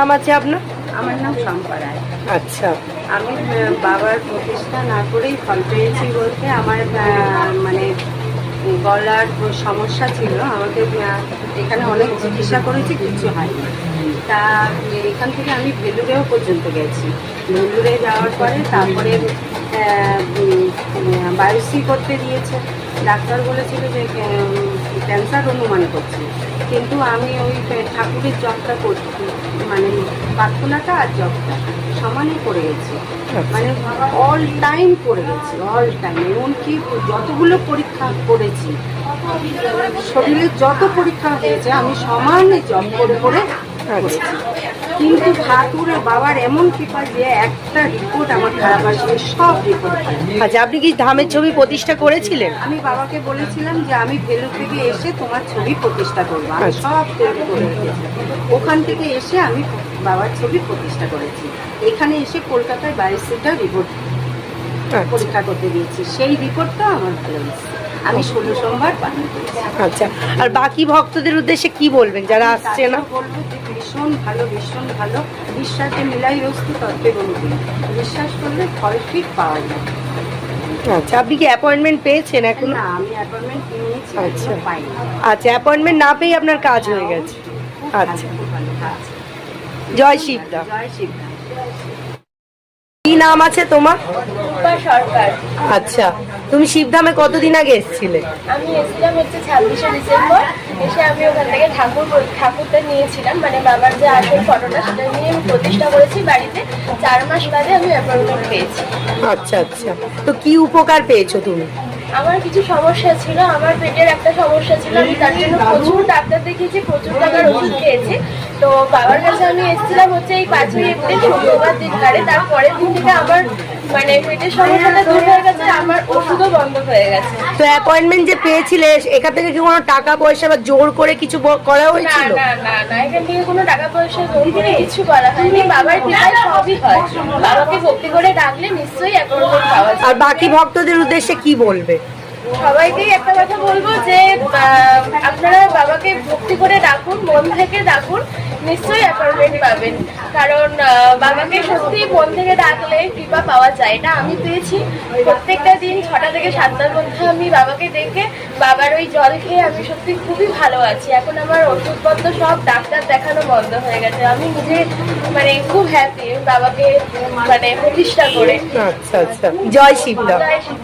নাম আছে আপনার? আমার নাম শম্পা রায়। আচ্ছা। আমি বাবার প্রতিষ্ঠা না করেই ফল পেয়েছি বলতে আমার মানে গলার সমস্যা ছিল। আমাকে এখানে অনেক চিকিৎসা করেছি কিছু হয়নি। তা এখান থেকে আমি ভেলুরেও পর্যন্ত গেছি। ভেলুরে যাওয়ার পরে তারপরে বায়োসি করতে দিয়েছে। ডাক্তার বলেছিল যে ক্যান্সার অনুমান করছে। কিন্তু আমি ওই ঠাকুরের জবটা করছি মানে প্রার্থনাটা আর জবটা সমানে করে গেছি। মানে অল টাইম করে গেছি অল টাইম এমনকি যতগুলো পরীক্ষা করেছি, শরীরের যত পরীক্ষা হয়েছে, আমি সমানে জব করে করে করেছি। কিন্তু ঠাকুরের বাবার এমন কৃপা যে একটা রিপোর্ট আমার খারাপ আসবে সব রিপোর্ট আচ্ছা আপনি কি ধামের ছবি প্রতিষ্ঠা করেছিলেন? আমি বাবাকে বলেছিলাম যে আমি ভেলু থেকে এসে তোমার ছবি প্রতিষ্ঠা করব আমি আচ্ছা। সব তৈরি করে ওখান থেকে এসে আমি বাবার ছবি প্রতিষ্ঠা করেছি। এখানে এসে কলকাতায় বাইশটা রিপোর্ট আচ্ছা। পরীক্ষা করতে দিয়েছি সেই রিপোর্টটা আমার ভালো হয়েছে আমি ষোলো সোমবার পালন করেছি। আচ্ছা আর বাকি ভক্তদের উদ্দেশ্যে কি বলবেন? যারা আসছে না? বলব যে ভীষণ ভালো ভীষণ ভালো বিশ্বাসে মিলাই বস্তু তত্ত্বে বন্ধু। বিশ্বাস করলে ফল ঠিক পাওয়া যায়। আচ্ছা আপনি কি অ্যাপয়েন্টমেন্ট পেয়েছেন এখন? না আমি অ্যাপয়েন্টমেন্ট নিয়েছি আচ্ছা। আচ্ছা অ্যাপয়েন্টমেন্ট না পেয়ে আপনার কাজ হয়ে গেছে। আচ্ছা। জয় শিবদা। জয় শিবদা। কি নাম আছে তোমার? সরকার। আচ্ছা। তুমি শিবধামে কতদিন আগে এসেছিলে? আমি এসেছিলাম হচ্ছে ছাব্বিশে ডিসেম্বর। এসে আমি ওখান থেকে ঠাকুর ঠাকুরটা নিয়েছিলাম। মানে বাবার যে আসল ফটোটা সেটা নিয়ে আমি প্রতিষ্ঠা করেছি বাড়িতে। চার মাস বাদে আমি অ্যাপয়েন্টমেন্ট পেয়েছি। আচ্ছা আচ্ছা। তো কি উপকার পেয়েছ তুমি? আমার কিছু সমস্যা ছিল। আমার পেটের একটা সমস্যা ছিল। আমি তার জন্য প্রচুর ডাক্তার দেখিয়েছি প্রচুর টাকার ওষুধ খেয়েছি। তো বাবার কাছে আমি এসেছিলাম হচ্ছে এই পাঁচই এপ্রিল শুক্রবার দিনকারে। তারপরের দিন থেকে আমার মানে পেটের সমস্যাটা দূর হয়ে গেছে আমার ওষুধও বন্ধ হয়ে গেছে। তো অ্যাপয়েন্টমেন্ট যে পেয়েছিলে এখান থেকে কি কোনো টাকা পয়সা বা জোর করে কিছু করা হয়েছিল? না না না এখান থেকে কোনো টাকা পয়সা জোর করে কিছু করা হয়নি। বাবার কৃপায় সবই হয়। বাবাকে ভক্তি করে ডাকলে নিশ্চয়ই অ্যাপয়েন্টমেন্ট পাওয়া যায়। আর বাকি ভক্তদের উদ্দেশ্যে কি বলবে? সবাইকেই একটা কথা বলব যে আপনারা বাবাকে ভক্তি করে ডাকুন মন থেকে ডাকুন নিশ্চয়ই অ্যাপয়েন্টমেন্ট পাবেন। কারণ বাবাকে সত্যি মন থেকে ডাকলে কৃপা পাওয়া যায়। এটা আমি পেয়েছি। প্রত্যেকটা দিন ছটা থেকে সাতটার মধ্যে আমি বাবাকে দেখে বাবার ওই জল খেয়ে আমি সত্যি খুবই ভালো আছি। এখন আমার ওষুধপত্র সব ডাক্তার দেখানো বন্ধ হয়ে গেছে। আমি নিজে মানে খুব হ্যাপি বাবাকে মানে প্রতিষ্ঠা করে। আচ্ছা আচ্ছা। জয় শিবদা। জয় শিব